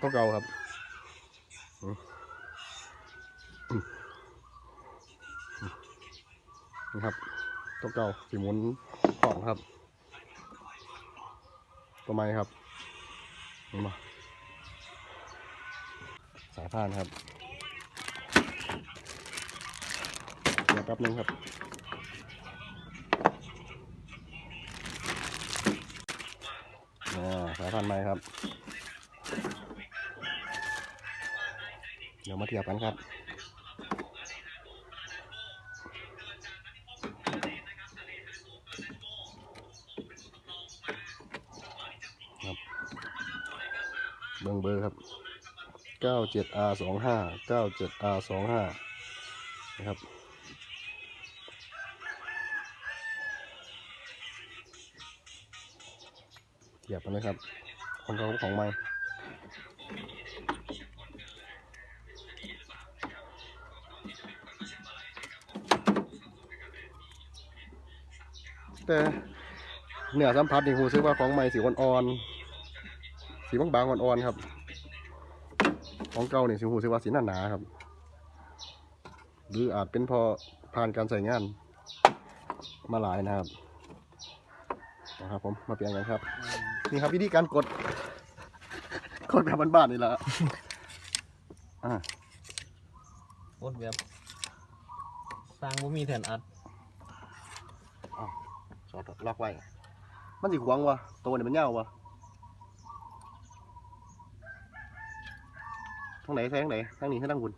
ตัวเก่าครับนี่ครับตัวเก่าสีมุนกล่องครับ ตัวไม้ครับนี่มาสายพานครับเดี๋ยวแป๊บนึงครับอ่าสายพันธุ์ใหม่ครับ เดี๋ยวมาเทียบกันครับครับเบิ้งเบอร์ครับ 97R 25 97R 25 นะครับเทียบกันเลยครับของเขาของใหม่ แต่เนื้อสัมผัสนี่รู้สึกว่าของใหม่สีอ่อนๆสีบางๆอ่อนๆครับ ของเก่านี่สิรู้สึกว่าสีหนาๆครับ หรืออาจเป็นพอผ่านการใส่งาน มาหลายนะครับนะครับผมมาเปลี่ยนกันครับ นี่ครับวิธีการกด กดแบบบ้านๆนี่แหละอ่าโคตรแบบสร้างบ่มีแผ่นอัด ล็อกไว้ มันสิขวางวะตัวนี่มันยาววะทางไหนใส่ทางไหนทางนี้ให้ทางบุญ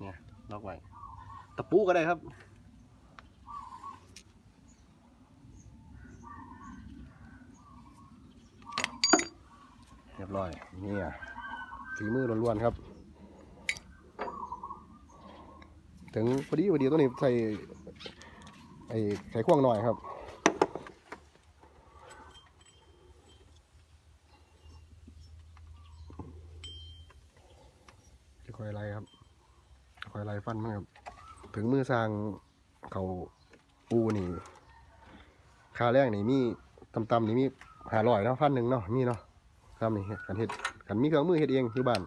เนี่ยล็อกไว้ตะปูก็ได้ครับเรียบร้อยนี่อะฝีมือล้วนๆครับ ถึงพอดีพอดีตัวนี้ใส่ ไอ้ไขควงหน่อยครับจะคอยไล่ครับคอยไล่ฟันมันครับ ถึงมือสร้างเขาปูนี่คาแรกนี่มีต่ำๆนี่มีหาร้อยเนาะพันหนึ่งเนาะมีเนาะครับนี่กันเฮ็ดกันมีเครื่องมือเฮ็ดเองอยู่บ้าน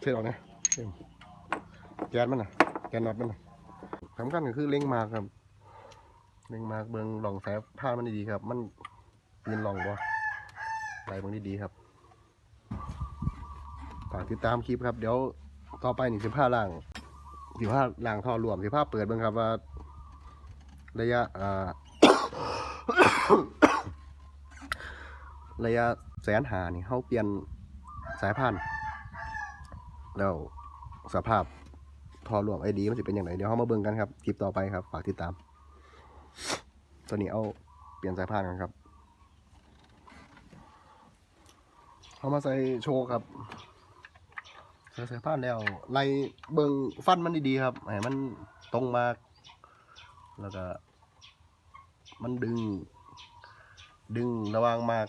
เช็ดออกนะเอ็มแกนมันน่ะ แกนน็อตมันสำคัญก็คือเล็งมากครับ เล็งมากเบิ่งหลองสายผ้ามันดีครับ มันยินหลองบ่ไหลเบิ่งดีๆครับฝากติดตามคลิปครับ เดี๋ยวต่อไปนี่สิผ้าล่างสิผ้าล่างท่อรวมสิผ้าเปิดเบิ่งครับว่า ระยะอ่าระยะแสนหานี่เขาเปลี่ยนสายพันธุ์แล้วสภาพ ทอรวมไอดีมันจะเป็นอย่างไรเดี๋ยวเขามาเบิ่งกันครับคลิปต่อไปครับฝากติดตาม ตัวนี้เอาเปลี่ยนสายพันธุ์กันครับเขามาใส่โชว์ครับใส่สายพันธุ์แล้วไล่เบิ่งฟันมันดีๆครับให้มันตรงมาก แล้วก็ มันดึง ดึงระวางมาก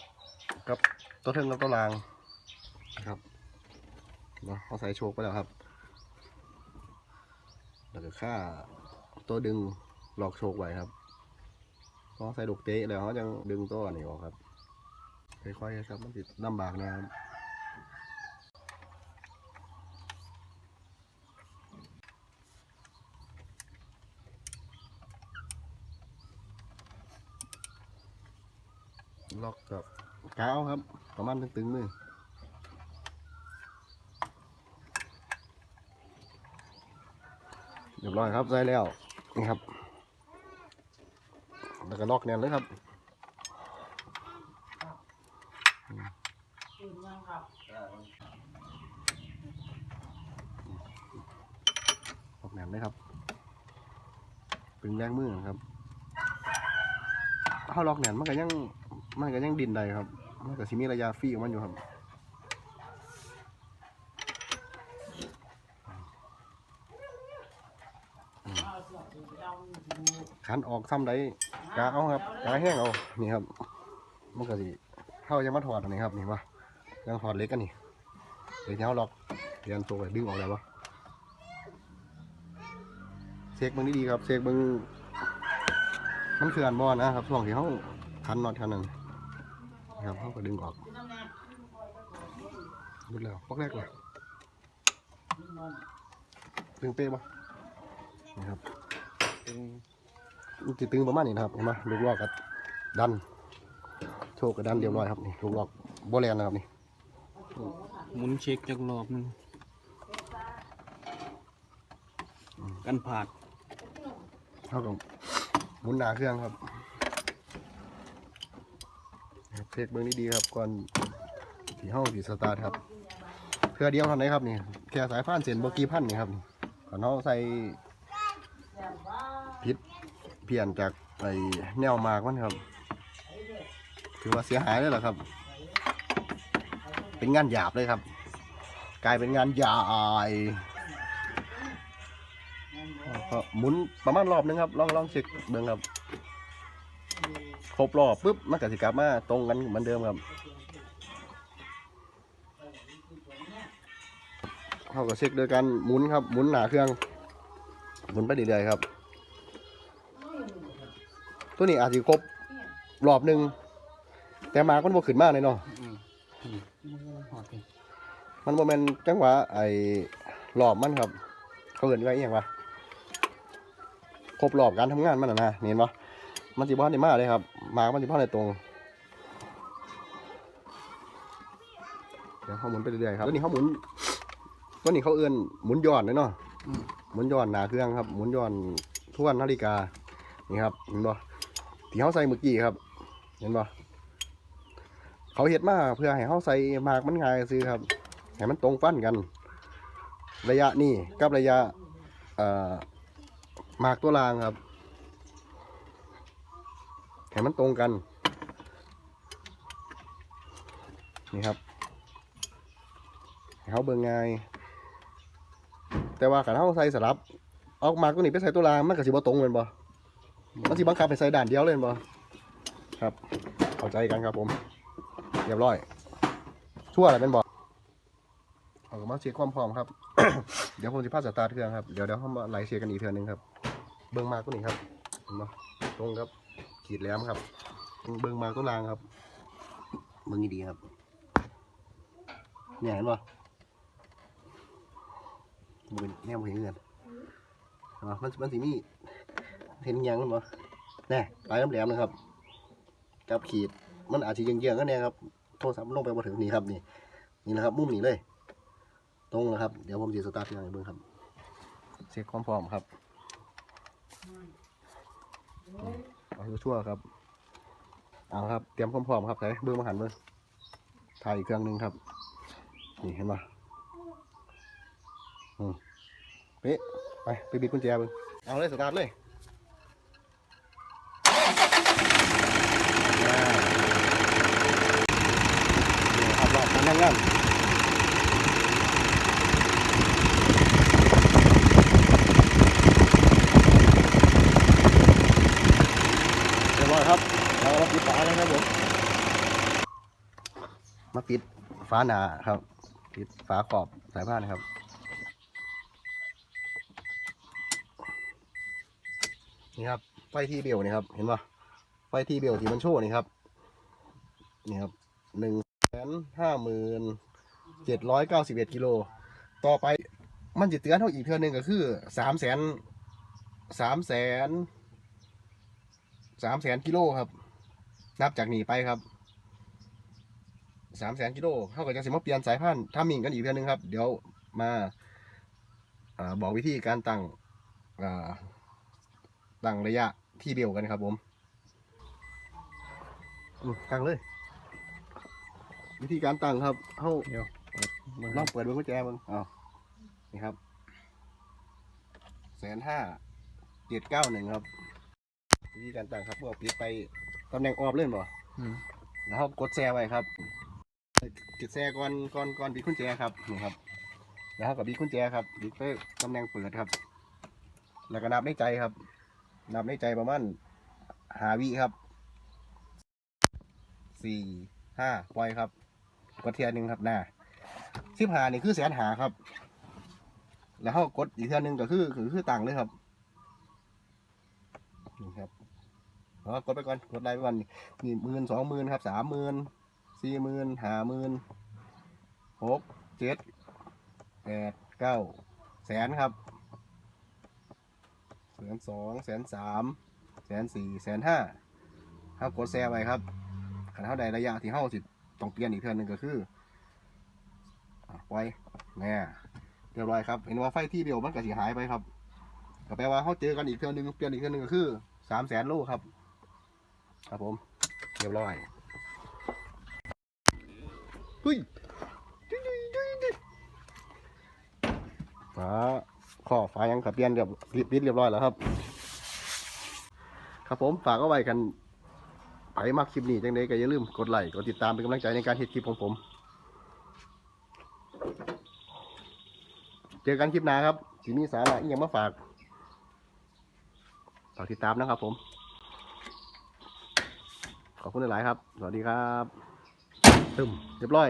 กับตัวเทิงกับตัวรางนะครับเนาะเขาใส่โชคไปแล้วครับ แล้วก็ค่าตัวดึงหลอกโชคไว้ครับพอใส่ลูกเตะแล้วเขายังดึงตัวอันนี้ออกครับค่อยๆครับมันติดลำบากนะครับล็อกกับกาวครับประมาณตึงๆมือ เรียบร้อยครับใส่แล้วนี่ครับ แล้วก็ล็อกแน่นเลยครับล็อกแน่นเลยครับ เป็นแรงมือครับถ้าล็อกแน่นมันก็ยังมันก็ยังดินได้ครับ มันก็สิมีระยะฟีของมันอยู่ครับ ขันออกซ้ำได้กาเอาครับกาแห้งเอานี่ครับมันก็สิเข้ายังมาถอดอันนี้ครับนี่วะยังถอดเล็กกันนี่เดี๋ยวเขาล็อกเรียนตัวไปดึงออกแล้ววะเช็คเบิ้งดีๆครับเช็คเบิ้งมันเขื่อนบอนะครับช่วงที่เขาคันน็อตคันนั้นนะครับเขาก็ดึงออกดึงแล้วปอกแรกเลยตึงเป๊ะปะนะครับมัน จะตึงประมาณนี้นะครับเห็นไหมลูกลอกกับดัน โชคกับดันเรียบร้อยครับนี่ลูกลอกโบแลนนะครับนี่หมุนเช็คจักรอบหนึงกันผาดเท่ากับหมุนหนาเครื่องครับครับเทคเบื้องนี้ดีครับก่อนที่ห้องที่สตาร์ทครับเพื่อเดียวเท่านั้นครับนี่แค่สายพานเส้นโบกี้พันนี่ครับนี่ก่อนเขาใส่พิษ เพี้ยนจากไอ้แนวมากมันครับ ถือว่าเสียหายเลยเหรอครับ เป็นงานหยาบเลยครับ กลายเป็นงานใหญ่ก็หมุนประมาณรอบนึงครับลองลองเช็คเบิ่งครับ ครบรอบปุ๊บมันก็สิกลับมาตรงกันเหมือนเดิมครับเขาก็เช็คโดยการหมุนครับหมุนหนาเครื่องหมุนไปเรื่อยๆครับ ตัวนี้อาจจะครบรอบหนึ่งแต่มาก็บ่ขึ้นมากเลยเนาะอืมอืมหอดเลยมันโมเมนจังหวะไอ้รอบมันครับ เขาเอินว่าอหย่างวะครบรอบการทำงานมันนะนะนี่เห็นปะมันสิบ้านในมาเลยครับมามันสิบ้านในตรงเดี๋ยวเขาหมุนไปเรื่อยๆครับตัวนี้เขาหมุนตัวนี้เขาเอื้อนหมุนย้อนเลยเนาะอืมหมุนย้อนหนาเครื่องครับ หมุนย้อนทวนนาฬิกา นี่ครับเห็นปะ ที่เขาใส่เมื่อกี้ครับ เห็นปะเขาเฮ็ดมาเพื่อให้เขาใส่หมากมันง่ายซื้อครับให้มันตรงฟันกัน ระยะนี่กับระยะหมากตัวรางครับให้มันตรงกัน นี่ครับเขาเบิ่งง่ายแต่ว่าขันเขาใส่สลับ เอาหมากตัวนี้ไปใส่ตัวรางมันก็สิบ่ตรงเลยบ่ มันสิบังคับให้ใส่ด่านเดียวเลยบ่ครับ เข้าใจกันครับผม เรียบร้อย ชั่วอะไรเป็นบ่เอาก็มาเช็คความพร้อมครับ เดี๋ยวผมจะพาสตาร์ทเครื่องครับ เดี๋ยวเดี๋ยวเขามาไล่เช็คกันอีกเทือนึงครับ เบิ้งมากตัวนี้ครับเห็นปะตรงครับ ขีดแหลมครับ เบิ้งมากตัวรางครับ เบิ้งดีๆครับ เนี่ยเห็นปะมือแนวเห็นเงินเห็นปะมันมันสีมี เห็นยังกันปะแน่ปลายแหลมๆนะครับ กับขีดมันอาจจะเยี่ยงๆก็เนี่ยครับ โทรศัพท์ลงไปมาถึงนี่ครับนี่ นี่นะครับ มุมนี้เลย ตรงนะครับ เดี๋ยวผมจะสตาร์ทเครื่องให้เบิ่งครับ เช็คความพร้อมครับเอาชั่วๆครับ เอาครับ เตรียมความพร้อมครับใส่เบิ่งมาหันเบิ่งถ่ายอีกเครื่องหนึงครับ นี่เห็นปะอืมเป๊ะไป ไปบิดกุญแจเบิ่งเอาเลยสตาร์ทเลยนี่ครับ รอบการทำงานเรียบร้อยครับเรามาปิดฝาแล้วครับผมมาปิดฝาหนาครับ ปิดฝาขอบสายพานนะครับนี่ครับไฟที่เบลนี่ครับ เห็นปะไฟที่เบลที่มันโชว์นี่ครับ นี่ครับหนึ่ง นห้าหมื่นเจ็ดร้อยเก้าสิบเอ็ดกิโล ต่อไปมันจะเตือนเท่าอีกเท่านึงก็คือสามแสนสามแสนสามแสนกิโลครับ นับจากนี้ไปครับสามแสนกิโลเขาก็จะสิมาเปลี่ยนสายพันธุ์ทำมิ่งกันอีกเพื่อนนึงครับ เดี๋ยวมาอาบอกวิธีการตั้งตั้งระยะที่เดียวกันครับผมตั้งเลย วิธีการตั้งครับเขาเดี๋ยวเบิ่งลองเปิดเบิ้งกุญแจเบิ้งอ้าวนี่ครับแสนห้าเจ็ดเก้าหนึ่งครับ วิธีการตั้งครับก็ปิดไปตำแหน่งออบเล่นบ่อืมแล้วเขากดแชร์ไว้ครับติดแชร์ก่อนก่อนก่อนบิดกุญแจครับนี่ครับแล้วเขากับบิดกุญแจครับบิดไปตำแหน่งเปิดครับ แล้วก็นับในใจครับ นับในใจประมาณหาวิครับสี่ห้าปล่อยครับ กดเทียหนึ่งครับหน้าสิบหานี่คือแสนหาครับ แล้วเขากดอีกเทียหนึ่งก็คือคือคือตังเลยครับนี่ครับอ๋อกดไปก่อนกดไลค์ไปก่อนนี่หมื่นสองหมื่นครับสามหมื่นสี่หมื่นห้าหมื่นหกเจ็ดแปดเก้าแสนครับแสนสองแสนสามแสนสี่แสนห้าครับกดแชร์ไว้ครับขันเท่าใดระยะที่เท่าสิบ ต้องเปลี่ยนอีกเทื่อหนึงก็คืออะปล่ยแน่เรียบร้อยครับ เห็นว่าไฟที่เดียวมันก็สิหายไปครับก็แปลว่าเขาเจอกันอีกเทื่อหนึงเปลี่ยนอีกเทื่อหนึงก็คือสามแสนลูกครับ ครับผม เรียบร้อยเฮ้ยฟ้าข้อฟ้ายังขับเปลี่ยนเรียบปิดเรียบร้อยแล้วครับ ครับผมฝากเอาไว้กัน ไปมากคลิปนี้จังไดก็อย่าลืมกดไลค์กดติดตามเป็นกำลังใจในการเฮ็ดคลิปของผม เจอกันคลิปหน้าครับสีมีสาระอีกอย่างมาฝากฝากติดตามนะครับผม ขอบคุณหลายๆครับ สวัสดีครับตึมเรียบร้อย